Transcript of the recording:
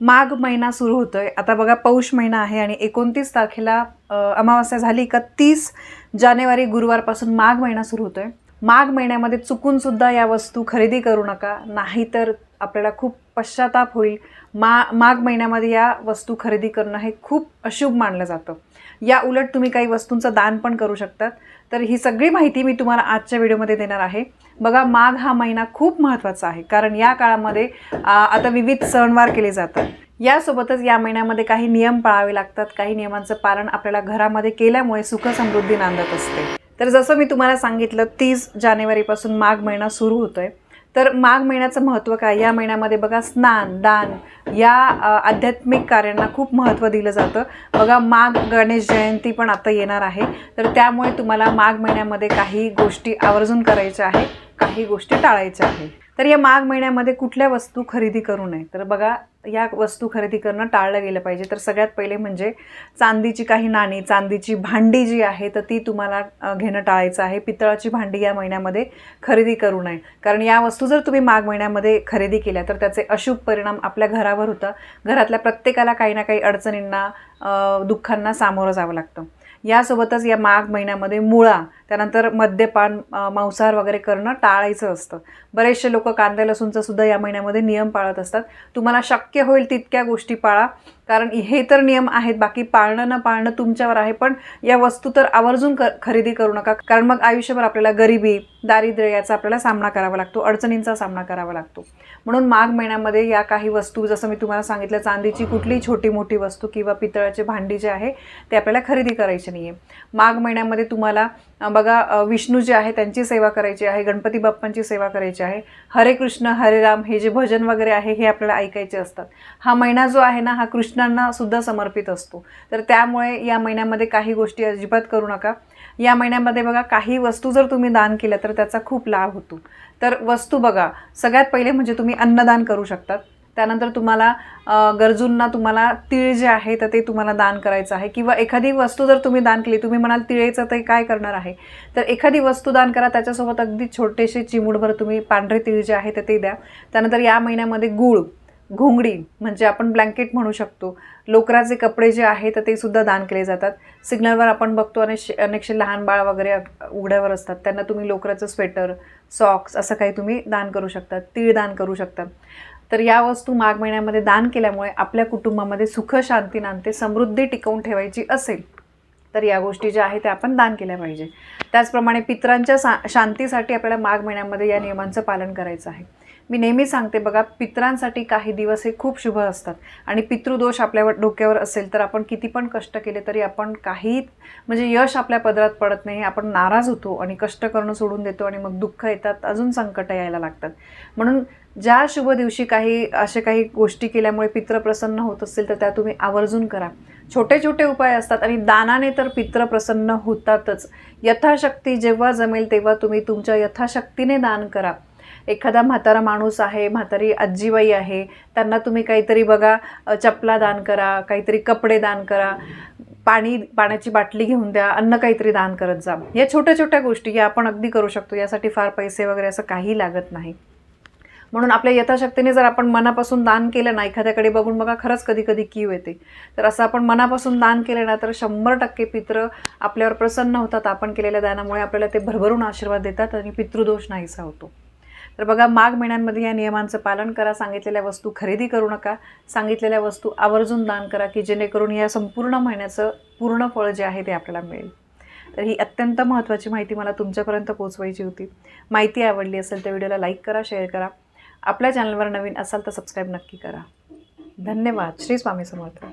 माघ महिना सुरू होतोय. आता बघा पौष महिना आहे आणि एकोणतीस तारखेला अमावस्या अमावास्या झाली का तीस जानेवारी गुरुवारपासून माघ महिना सुरू होतोय. माघ महिन्यामध्ये चुकून सुद्धा या वस्तू खरेदी करू नका नाहीतर आपल्याला खूप पश्चाताप होईल. मा माघ महिन्यामध्ये या वस्तू खरेदी करणं हे खूप अशुभ मानलं जातं. या उलट तुम्ही काही वस्तूंचं दान पण करू शकतात. तर ही सगळी माहिती मी तुम्हाला आजच्या व्हिडिओमध्ये देणार आहे. बघा माघ हा महिना खूप महत्त्वाचा आहे कारण या काळामध्ये आता विविध सणवार केले जातात. यासोबतच या महिन्यामध्ये काही नियम पाळावे लागतात. काही नियमांचं पालन आपल्याला घरामध्ये केल्यामुळे सुख समृद्धी नांदत असते. तर जसं मी तुम्हाला सांगितलं तीस जानेवारीपासून माघ महिना सुरू होतोय. तर माघ महिन्याचं महत्त्व काय? या महिन्यामध्ये बघा स्नान दान या आध्यात्मिक कार्यांना खूप महत्त्व दिलं जातं. बघा माघ गणेश जयंती पण आता येणार आहे. तर त्यामुळे तुम्हाला माघ महिन्यामध्ये काही गोष्टी आवर्जून करायच्या आहे काही गोष्टी टाळायच्या आहे तर या माघ महिन्यामध्ये कुठल्या वस्तू खरेदी करू नये? तर बघा या वस्तू खरेदी करणं टाळलं गेलं पाहिजे. तर सगळ्यात पहिले म्हणजे चांदीची काही नाणी चांदीची भांडी जी आहे तर ती तुम्हाला घेणं टाळायचं आहे. पितळाची भांडी या महिन्यामध्ये खरेदी करू नये. कारण या वस्तू जर तुम्ही माघ महिन्यामध्ये खरेदी केल्या तर त्याचे अशुभ परिणाम आपल्या घरावर होतं. घरातल्या प्रत्येकाला काही ना काही अडचणींना दुःखांना सामोरं जावं लागतं. यासोबतच या माघ महिन्यामध्ये मुळा त्यानंतर मद्यपान मांसाहार वगैरे करणं टाळायचं असतं. बरेचसे लोक कांदा लसूणचंसुद्धा या महिन्यामध्ये नियम पाळत असतात. तुम्हाला शक्य होईल तितक्या गोष्टी पाळा. कारण हे तर नियम आहेत बाकी पाळणं न पाळणं तुमच्यावर आहे. पण या वस्तू तर आवर्जून क खरेदी करू नका. कारण मग आयुष्यभर आपल्याला गरिबी दारिद्र्य याचा आपल्याला सामना करावा लागतो. अडचणींचा सामना करावा लागतो. म्हणून माघ महिन्यामध्ये या काही वस्तू जसं मी तुम्हाला सांगितलं चांदीची कुठलीही छोटी मोठी वस्तू किंवा पितळाचे भांडी जे आहे ते आपल्याला खरेदी करायची नाही आहे माघ महिन्यामध्ये तुम्हाला बघा विष्णू जे आहे त्यांची सेवा करायची आहे गणपती बाप्पांची सेवा करायची आहे हरे कृष्ण हरे राम हे जे भजन वगैरे आहे हे आपल्याला ऐकायचे असतात. हा महिना जो आहे ना हा कृष्णांना सुद्धा समर्पित असतो. तर त्यामुळे या महिन्यामध्ये काही गोष्टी अजिबात करू नका. या महिन्यामध्ये बघा काही वस्तू जर तुम्ही दान केल्या तर त्याचा खूप लाभ होतो. तर वस्तू बघा सगळ्यात पहिले म्हणजे तुम्ही अन्नदान करू शकतात. त्यानंतर तुम्हाला गरजूंना तुम्हाला तिळ जे आहे तर ते तुम्हाला दान करायचं आहे. किंवा एखादी वस्तू जर तुम्ही दान केली तुम्ही म्हणाल तिळेचं ते काय करणार आहे? तर एखादी वस्तू दान करा त्याच्यासोबत अगदी छोटेसे चिमूडभर तुम्ही पांढरे तिळ जे आहे तर ते द्या. त्यानंतर या महिन्यामध्ये गूळ घोंगडी म्हणजे आपण ब्लँकेट म्हणू शकतो. लोकराचे कपडे जे आहे तर ते सुद्धा दान केले जातात. सिग्नलवर आपण बघतो अनेक अनेकशे लहान बाळ वगैरे उघड्यावर असतात. त्यांना तुम्ही लोकराचं स्वेटर सॉक्स असं काही तुम्ही दान करू शकता तीळ दान करू शकता. तर या वस्तू माघ महिन्यामध्ये दान केल्यामुळे आपल्या कुटुंबामध्ये सुख शांती नांदते समृद्धी टिकवून ठेवायची असेल तर या गोष्टी ज्या आहेत त्या आपण दान केल्या पाहिजे. त्याचप्रमाणे पितरांच्या सा शांतीसाठी आपल्याला माघ महिन्यामध्ये या नियमांचं पालन करायचं आहे. मी नेहमी सांगते बघा पितरांसाठी काही दिवस हे खूप शुभ असतात. आणि पितृदोष आपल्यावर डोक्यावर असेल तर आपण किती पण कष्ट केले तरी आपण काही म्हणजे यश आपल्या पदरात पडत नाही आपण नाराज होतो आणि कष्ट करणं सोडून देतो आणि मग दुःख येतात अजून संकट यायला लागतात. म्हणून ज्या शुभ दिवशी काही असे काही गोष्टी केल्यामुळे पित्र प्रसन्न होत असतील तर त्या तुम्ही आवर्जून करा. छोटे छोटे उपाय असतात आणि दानाने तर पित्र प्रसन्न होतातच. यथाशक्ती जेव्हा जमेल तेव्हा तुम्ही तुमच्या यथाशक्तीने दान करा. एखादा म्हातारा माणूस आहे म्हातारी आजीबाई आहे त्यांना तुम्ही काहीतरी बघा चपला दान करा काहीतरी कपडे दान करा पाणी पाण्याची बाटली घेऊन द्या अन्न काहीतरी दान करत जा. या छोट्या छोट्या गोष्टी या आपण अगदी करू शकतो. यासाठी फार पैसे वगैरे असं काही लागत नाही. म्हणून आपल्या यथाशक्तीने जर आपण मनापासून दान केलं ना एखाद्याकडे बघून बघा खरंच कधी कधी कीव येते. तर असं आपण मनापासून दान केलं ना तर शंभर टक्के पित्र आपल्यावर प्रसन्न होतात. आपण केलेल्या दानामुळे आपल्याला ते भरभरून आशीर्वाद देतात आणि पितृदोष नाहीसा होतो. तर बघा माघ महिन्यांमध्ये या नियमांचं पालन करा सांगितलेल्या वस्तू खरेदी करू नका सांगितलेल्या वस्तू आवर्जून दान करा की जेणेकरून या संपूर्ण महिन्याचं पूर्ण फळ जे आहे ते आपल्याला मिळेल. तर ही अत्यंत महत्त्वाची माहिती मला तुमच्यापर्यंत पोहोचवायची होती. माहिती आवडली असेल तर व्हिडिओला लाईक करा शेअर करा. आपल्या चॅनलवर नवीन असाल तर सबस्क्राईब नक्की करा. धन्यवाद. श्री स्वामी समर्थ.